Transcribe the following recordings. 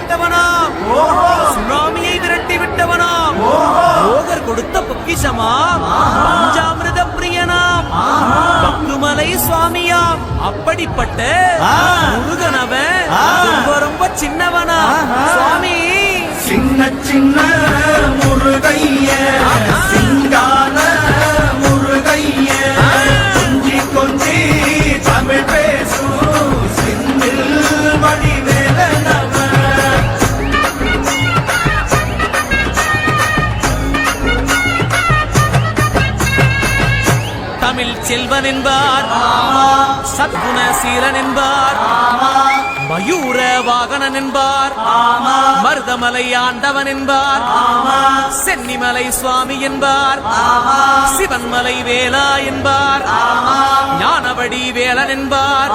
போட்டவனா சுனாமியை விரட்டி விட்டவனா? போகர் கொடுத்த பொக்கிஷமா? பஞ்சாமிரத பிரியனாம் பக்குமலை சுவாமியாம். அப்படிப்பட்ட முருகனவன் ரொம்ப ரொம்ப சின்னவனா. சுவாமி. சின்ன சின்ன முருகைய. சிங்கார சீலன் என்பார் சத்குண சீலன் என்பார் மயூர வாகனன் என்பார் மருதமலை ஆண்டவன் என்பார் சென்னிமலை சுவாமி என்பார். சிவன்மலை வேலா என்பார். ஞானவடி வேலன் என்பார்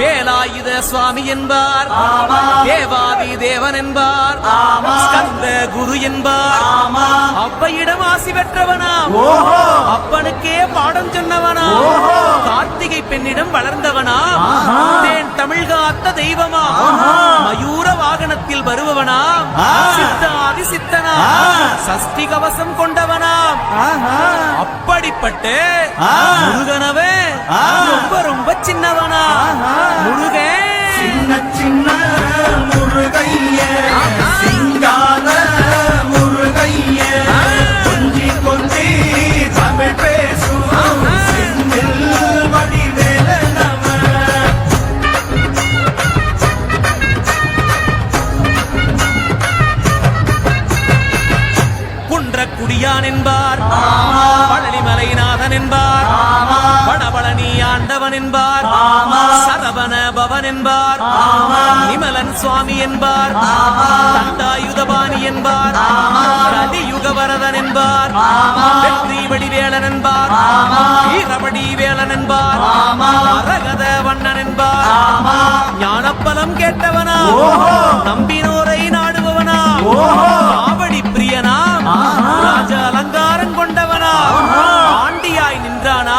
வேலா சுவாமி என்பார். தேவாதி தேவன் என்பார். ஸ்கந்த குரு என்பார். அவ்வையிடம் ஆசி பெற்றவனா? அப்பனுக்கே பாடம் சொன்னவனா? கார்த்திகை பெண்ணிடம் வளர்ந்தவனா? தேன் தமிழ் காத்த தெய்வமா? மயூர வாகனத்தில் வருபவனா? சித்தாதி சித்தனா? சஷ்டி கவசம் கொண்டவனா? அப்படிப்பட்ட முருகனவே ரொம்ப ரொம்ப சின்னவனா ஆண்டவன் என்பார். சரவண பவன் என்பார். நிமலன் சுவாமி என்பார். தண்டாயுதபாணி என்பார். கலியுக வரதன் என்பார். வெற்றி வடிவேலன் என்பார். வீரபடி வேலன் என்பார். அரகத வண்ணன் என்பார். ஞானப்பலம் கேட்டவனா நம்பினோரை நாடுபவனா காவடி பிரியனா ராஜ அலங்காரம் கொண்டவனா ஆண்டியாய் நின்றானா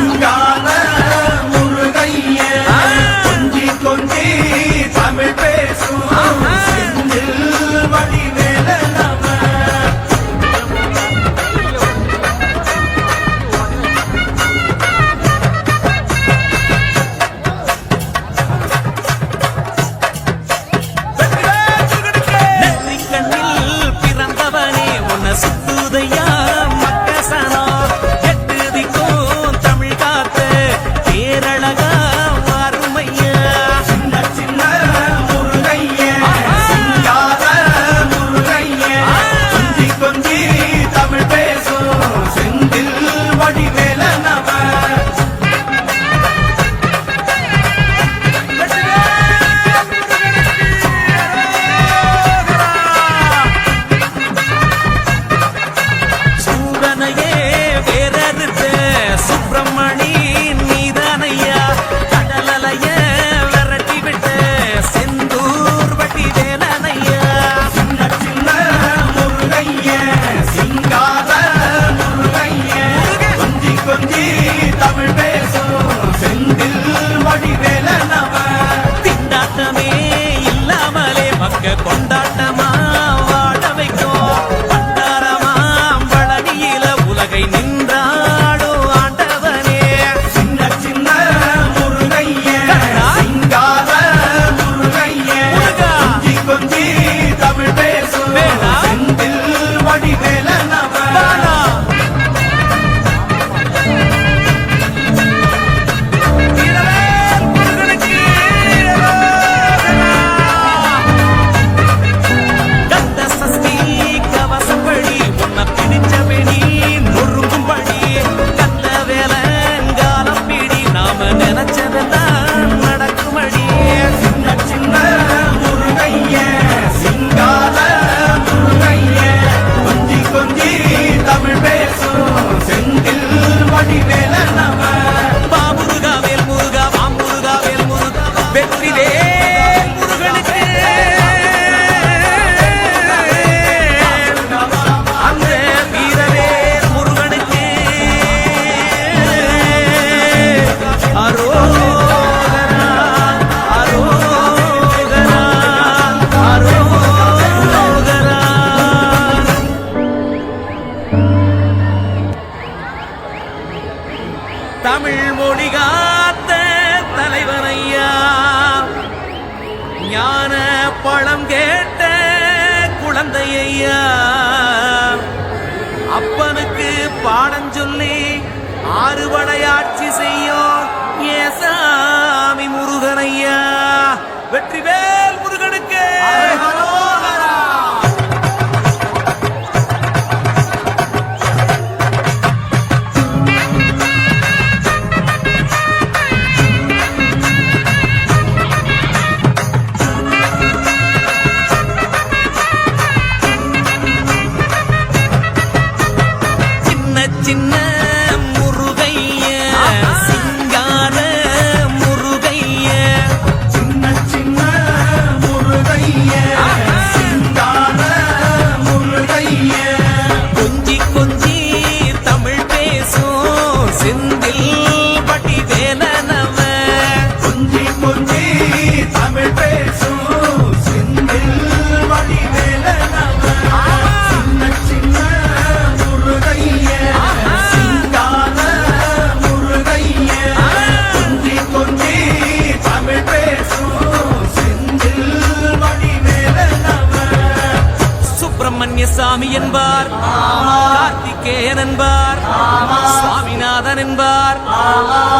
சுவாமிநாதன் என்பார் சுவாமிநாதன் என்பார்.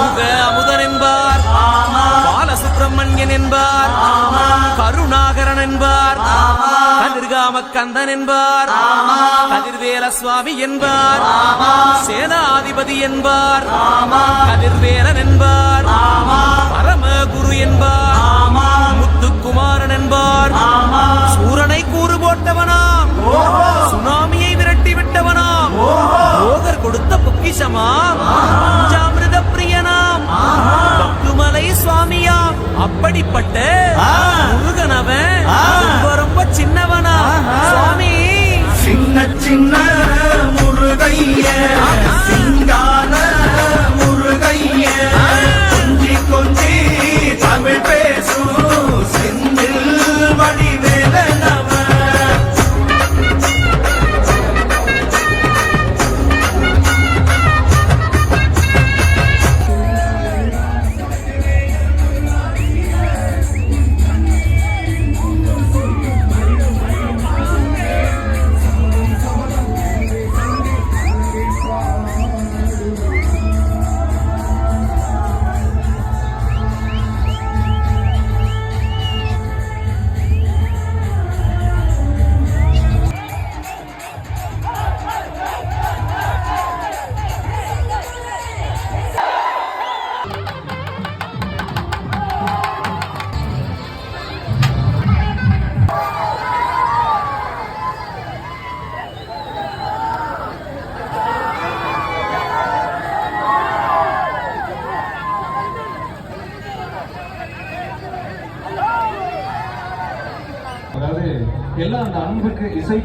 முக அமுதன் என்பார். பாலசுப்பிரமணியன் என்பார். கருணாகரன் என்பார். கதிர்காமக்கந்தன் என்பார். கதிர்வேல என்பார். சேனாதிபதி என்பார். கதிர்வேலன் என்பார். பரம எல்லாம் அந்த அன்புக்கு இசை